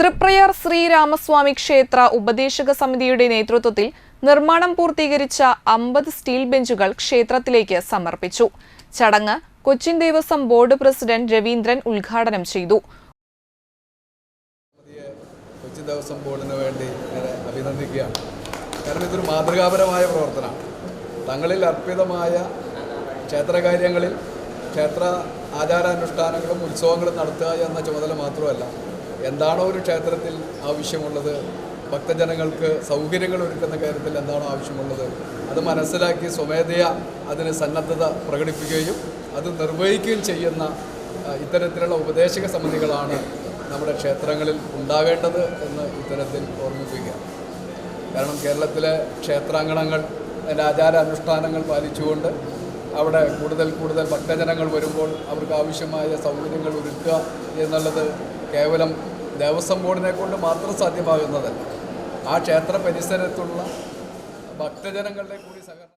തൃപ്രയാർ ശ്രീരാമസ്വാമി ക്ഷേത്ര ഉപദേശക സമിതിയുടെ നേതൃത്വത്തിൽ നിർമ്മാണം പൂർത്തീകരിച്ച അമ്പത് സ്റ്റീൽ ബെഞ്ചുകൾ ക്ഷേത്രത്തിലേക്ക് സമർപ്പിച്ചു. ചടങ്ങ് Cochin Devaswom board president Raveendran ഉദ്ഘാടനം ചെയ്തു. ദേവസ്വം ബോർഡിന് വേണ്ടി കാരണം ഇതൊരു മാതൃകാപരമായ പ്രവർത്തനമാണ്. തങ്ങളിൽ അർപ്പിതമായ ക്ഷേത്രകാര്യങ്ങളിൽ ക്ഷേത്ര ആചാരാനുഷ്ഠാനങ്ങളും ഉത്സവങ്ങളും നടത്തുക എന്ന ചുമതല മാത്രമല്ല എന്താണോ ഒരു ക്ഷേത്രത്തിൽ ആവശ്യമുള്ളത് ഭക്തജനങ്ങൾക്ക് സൗകര്യങ്ങൾ ഒരുക്കുന്ന കാര്യത്തിൽ എന്താണോ ആവശ്യമുള്ളത് അത് മനസ്സിലാക്കി സ്വമേധയാ അതിന് സന്നദ്ധത പ്രകടിപ്പിക്കുകയും അത് നിർവഹിക്കുകയും ചെയ്യുന്ന ഇത്തരത്തിലുള്ള ഉപദേശക സമിതികളാണ് നമ്മുടെ ക്ഷേത്രങ്ങളിൽ ഉണ്ടാവേണ്ടത് എന്ന് ഇത്തരത്തിൽ ഓർമ്മിപ്പിക്കുക. കാരണം കേരളത്തിലെ ക്ഷേത്രാങ്കണങ്ങൾ അതിന്റെ ആചാരാനുഷ്ഠാനങ്ങൾ പാലിച്ചുകൊണ്ട് അവിടെ കൂടുതൽ കൂടുതൽ ഭക്തജനങ്ങൾ വരുമ്പോൾ അവർക്ക് ആവശ്യമായ സൗകര്യങ്ങൾ ഒരുക്കുക എന്നുള്ളത് കേവലം ദേവസ്വം ബോർഡിനെ കൊണ്ട് മാത്രം സാധ്യമാകുന്നതല്ല ആ ക്ഷേത്ര പരിസരത്തുള്ള ഭക്തജനങ്ങളുടെ കൂടി സഹകരണം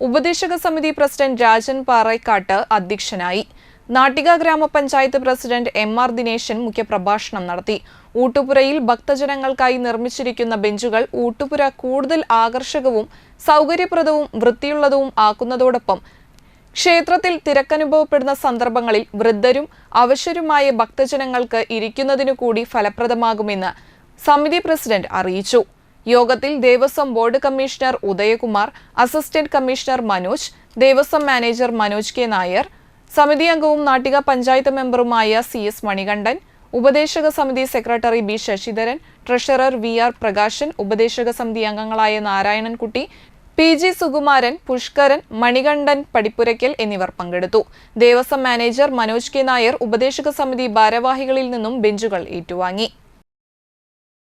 ഉപദേശക സമിതി പ്രസിഡന്റ് രാജൻ പാറയ്ക്കാട്ട് അധ്യക്ഷനായി. നാട്ടിക ഗ്രാമപഞ്ചായത്ത് പ്രസിഡന്റ് എം ആർ ദിനേശൻ മുഖ്യപ്രഭാഷണം നടത്തി. ഊട്ടുപുരയിൽ ഭക്തജനങ്ങൾക്കായി നിർമ്മിച്ചിരിക്കുന്ന ബെഞ്ചുകൾ ഊട്ടുപുര കൂടുതൽ ആകർഷകവും സൗകര്യപ്രദവും വൃത്തിയുള്ളതും ആക്കുന്നതോടൊപ്പം ക്ഷേത്രത്തിൽ തിരക്കനുഭവപ്പെടുന്ന സന്ദർഭങ്ങളിൽ വൃദ്ധരും അവശരുമായ ഭക്തജനങ്ങൾക്ക് ഇരിക്കുന്നതിനു കൂടി ഫലപ്രദമാകുമെന്ന് സമിതി പ്രസിഡന്റ് അറിയിച്ചു. യോഗത്തിൽ Devaswom board commissioner Udayakumar assistant commissioner Manoj Devaswom manager Manoj K. Nair സമിതി അംഗവും നാട്ടിക പഞ്ചായത്ത് മെമ്പറുമായ സി. എസ്. മണികണ്ഠൻ ഉപദേശക സമിതി secretary B. Sasidharan treasurer V. R. Prakashan ഉപദേശക സമിതി അംഗങ്ങളായ നാരായണൻകുട്ടി പി ജി സുകുമാരൻ പുഷ്കരൻ മണികണ്ഠൻ പടിപ്പുരയ്ക്കൽ എന്നിവർ പങ്കെടുത്തു. ദേവസ്വം മാനേജർ മനോജ് കെ നായർ ഉപദേശക സമിതി ഭാരവാഹികളിൽ നിന്നും ബെഞ്ചുകൾ ഏറ്റുവാങ്ങി.